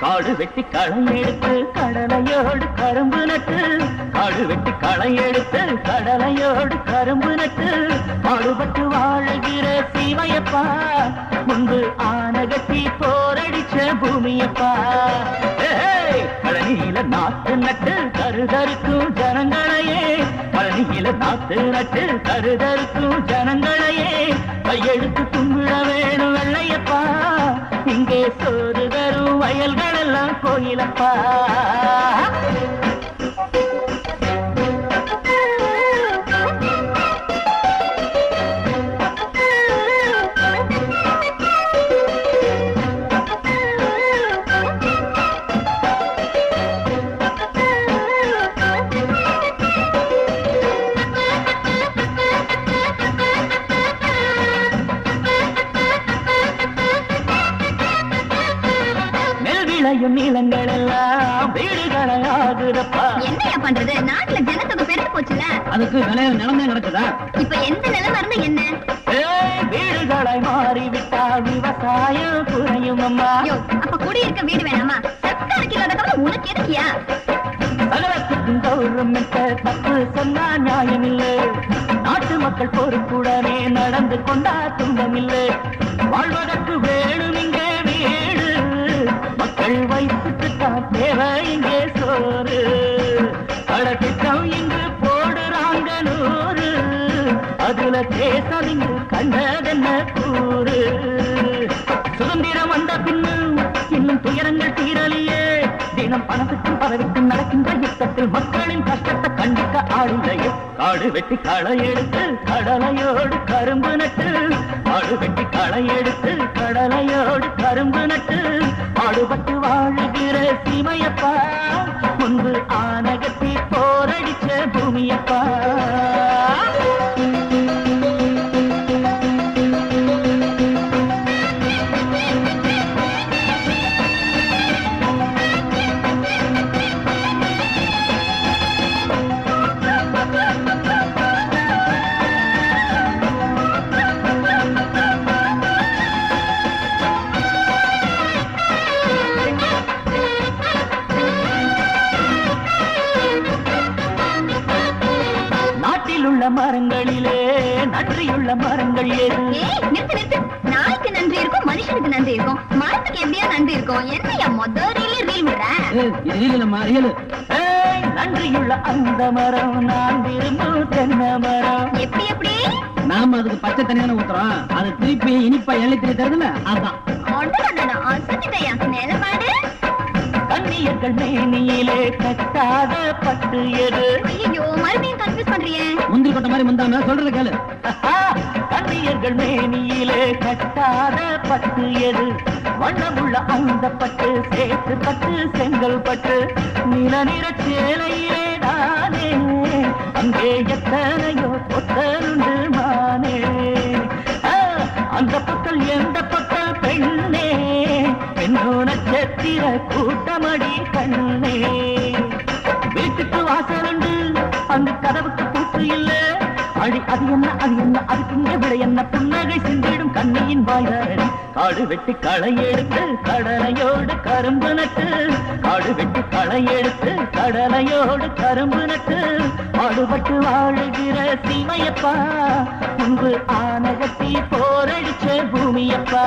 காடு வெட்டி களை எடுத்து கடலையோடு கரும்பு நட்டு. காடு வெட்டி களை எடுத்து கடலையோடு கரும்பு நட்டு. பாடுபட்டு வாழுகிற சீமையப்பா முன்பு ஆனகத்தி போரடிச்ச பூமியப்பா. பழனியில நாத்து நட்டு கருதருக்கும் ஜனங்களையே. பழனியில நாத்து நட்டு கருதருக்கும் ஜனங்களையே. கையெழுத்து தும்பிட வேணும் வெள்ளையப்பா. இங்கே சோறு தரும் வயல்கள் கோயிலப்பா. விளையும் நிலங்கள் எல்லாம் வீடுகளாகுதப்பா என்னையா பண்றது? நாட்டுல ஜனத்தொகை பெருத்து போச்சுல. அதுக்கு விளைய நிலமே நடக்குதா? இப்ப எந்த நிலைமை இருந்தா என்ன? ஏய், வீடுகளாய் மாறிவிட்டால் விவசாயம் குறையும் அம்மா ஐயோ அப்ப குடியிருக்க வீடு வேணாமா? சத்தான கிலோ உனக்கு எதுக்கியா? சகலத்துக்கும் கௌரவமிட்ட தப்பு சொன்னா நியாயமில்லை. நாட்டு மக்கள் பொறுப்புடனே நடந்து கொண்டா துன்பமில்லை. வாழ்வதற்கு வேணும் அதுல தேசம் கண்டதென்ன கூறு? சுதந்திரம் வந்த பின்னும் இன்னும் துயரங்கள் தீரலியே. தினம் பணத்துக்கும் பதவிக்கும் நடக்கின்ற யுத்தத்தில் மக்களின் கஷ்டத்தை கண்டிக்க ஆளுகையே காடு வெட்டி களை எடுத்து கடலையோடு கரும்பு நட்டு. காடு வெட்டி களை எடுத்து கடலையோடு கரும்பு நட்டு. பாடுபட்டு வாழுகிற சீமையப்பா முன்பு ஆனகத்தி போரடிச்ச பூமியப்பா. உள்ள மரங்களிலே நன்றியுள்ள மரங்கள் நாய்க்கு நன்றி இருக்கும் மனுஷனுக்கு நன்றி இருக்கும். மரத்துக்கு எப்படியா நன்றி இருக்கும்? என்னையா மொத ரீல் ரீல் விடுற? ஏய், இது ரீல் இல்லம்மா ரியல் ஏய், நன்றியுள்ள அந்த மரம் நான் விரும்பும் தென்னை மரம். எப்படி எப்படி? நாம அதுக்கு பச்சை தனியான ஊத்துறோம். அது திருப்பி இனிப்பா எள்ளி திரி தருதுல அதான். நிலப்பாடு கன்னியர்கள் மேனியிலே கட்டாத பட்டு எது? ஐயோ மறுபடியும் கன்ஃபியூஸ் பண்றியே. முந்திரி கொட்ட மாதிரி முந்தாம சொல்றத கேளு. கன்னியர்கள் மேனியிலே கட்டாத பட்டு எது? வண்ணமுள்ள அந்த பட்டு சேத்து பட்டு செங்கல் பட்டு. நில நிற சேலையிலே தானே அங்கே எத்தனையோ பொத்தலுண்டு மானே. ஆ, அந்த பொத்தல் எந்த பெண்ணோ நட்சத்திர கூட்டமடி கண்ணே. வீட்டுக்கு வாசலுண்டு அந்த கதவுக்கு பூட்டு இல்ல. அடி அது என்ன அது என்ன அதுக்கு விட என்ன? புன்னகை சிந்திடும் கண்ணியின் வாய்தாரடி காடு வெட்டி களை எடுத்து கடலையோடு கரும்பு நட்டு. காடு வெட்டி களை எடுத்து கடலையோடு கரும்பு நட்டு. பாடுபட்டு வாழுகிற சீமையப்பா முன்பு ஆனகத்தி போரடிச்ச பூமியப்பா.